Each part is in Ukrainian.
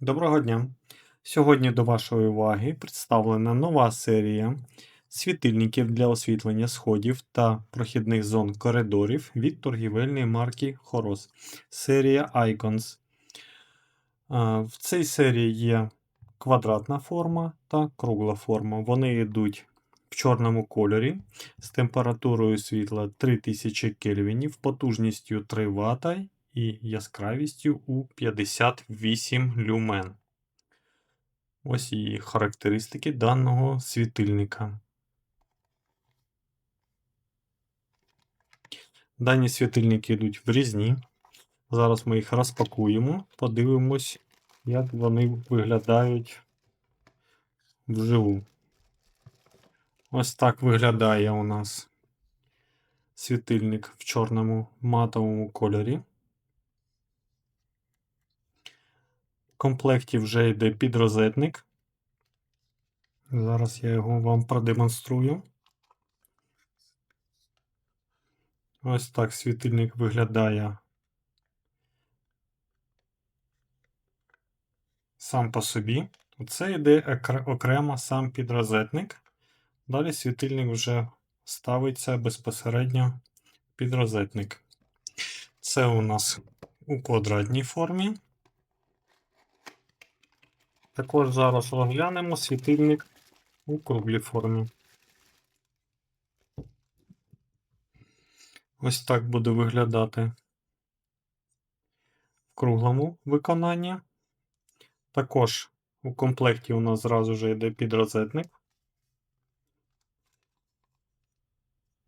Доброго дня! Сьогодні до вашої уваги представлена нова серія світильників для освітлення сходів та прохідних зон коридорів від торгівельної марки Horos. Серія Icons. В цій серії є квадратна форма та кругла форма. Вони йдуть в чорному кольорі з температурою світла 3000 кельвінів, потужністю 3 Вт і яскравістю у 58 люмен. Ось і характеристики даного світильника. Дані світильники йдуть в різні. Зараз ми їх розпакуємо, подивимось, як вони виглядають вживу. Ось так виглядає у нас світильник в чорному матовому кольорі. Комплекті вже йде підрозетник. Зараз я його вам продемонструю. Ось так світильник виглядає сам по собі. Це йде окремо сам підрозетник. Далі світильник вже ставиться безпосередньо під розетник. Це у нас у квадратній формі. Також зараз розглянемо світильник у круглій формі. Ось так буде виглядати в круглому виконанні. Також у комплекті у нас зразу вже йде підрозетник.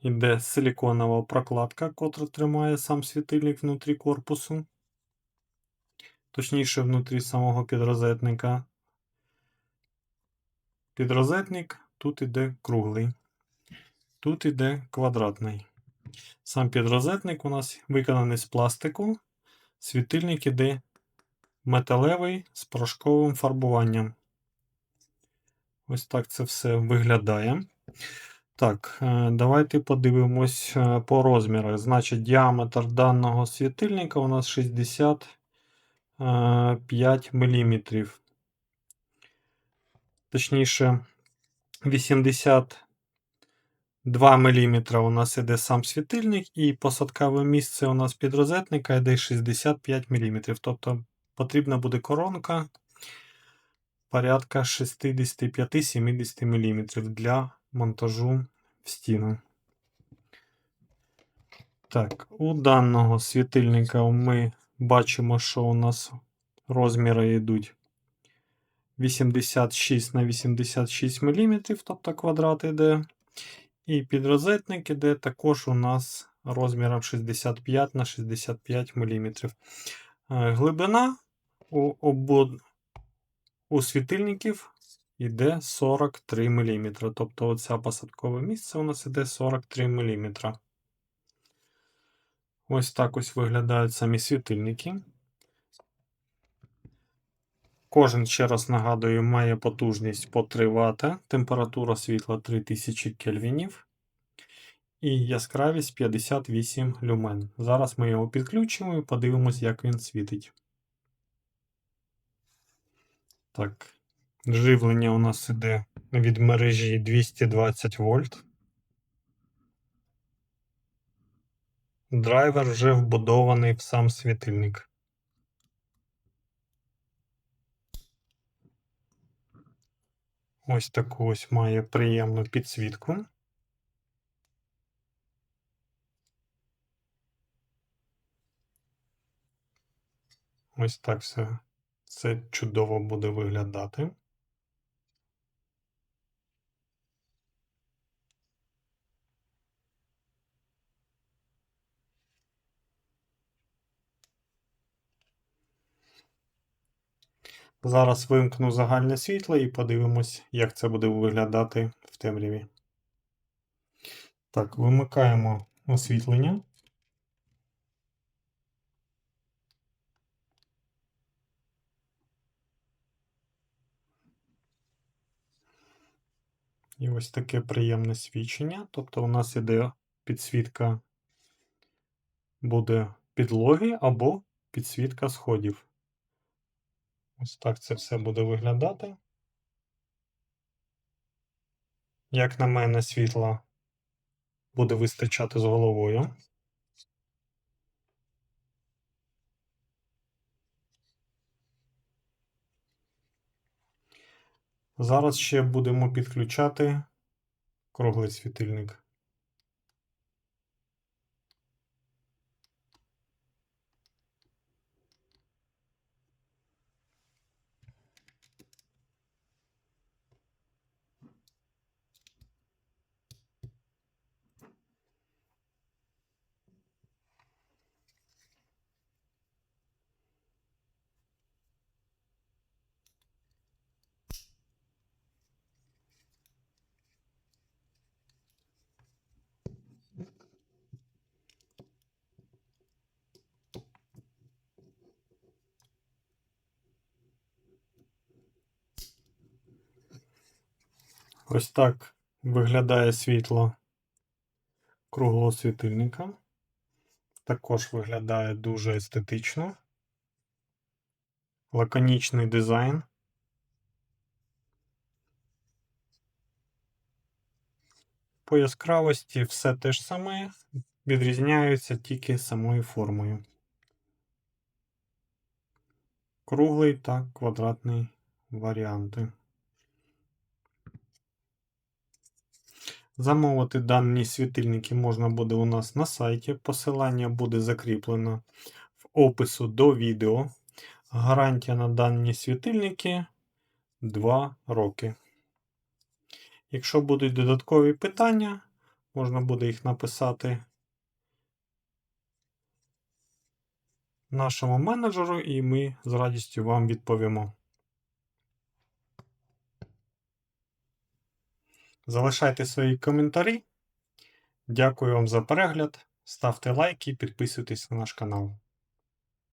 Іде силіконова прокладка, котра тримає сам світильник внутрі корпусу. Точніше, внутрі самого підрозетника. Підрозетник тут іде круглий, тут іде квадратний. Сам підрозетник у нас виконаний з пластику, світильник іде металевий з порошковим фарбуванням. Ось так це все виглядає. Так, е, давайте подивимось е, по розмірах. Значить, діаметр даного світильника у нас 65 мм. Точніше, 82 мм у нас іде сам світильник, і посадкове місце у нас під розетника йде 65 мм. Тобто потрібна буде коронка порядка 65-70 мм для монтажу в стіну. Так, у даного світильника ми бачимо, що у нас розміри йдуть 86 на 86 мм, тобто квадрат іде. І підрозетник іде також у нас розміром 65 на 65 мм. Глибина у обод... у світильників йде 43 мм. Тобто оце посадкове місце у нас іде 43 мм. Ось так ось виглядають самі світильники. Кожен, ще раз нагадую, має потужність по 3 Вт, температура світла 3000 кельвінів і яскравість 58 люмен. Зараз ми його підключимо і подивимось, як він світить. Так, живлення у нас іде від мережі 220 вольт. Драйвер вже вбудований в сам світильник. Ось таку ось має приємну підсвітку. Ось так все це чудово буде виглядати. Зараз вимкну загальне світло і подивимось, як це буде виглядати в темряві. Так, вимикаємо освітлення. І ось таке приємне свічення. Тобто у нас іде підсвітка буде підлоги або підсвітка сходів. Ось так це все буде виглядати. Як на мене, світла буде вистачати з головою. Зараз ще будемо підключати круглий світильник. Ось так виглядає світло круглого світильника. Також виглядає дуже естетично. Лаконічний дизайн. По яскравості все те ж саме, відрізняються тільки самою формою. Круглий та квадратний варіанти. Замовити дані світильники можна буде у нас на сайті. Посилання буде закріплено в опису до відео. Гарантія на дані світильники 2 роки. Якщо будуть додаткові питання, можна буде їх написати нашому менеджеру, і ми з радістю вам відповімо. Залишайте свої коментарі. Дякую вам за перегляд. Ставте лайки, підписуйтесь на наш канал.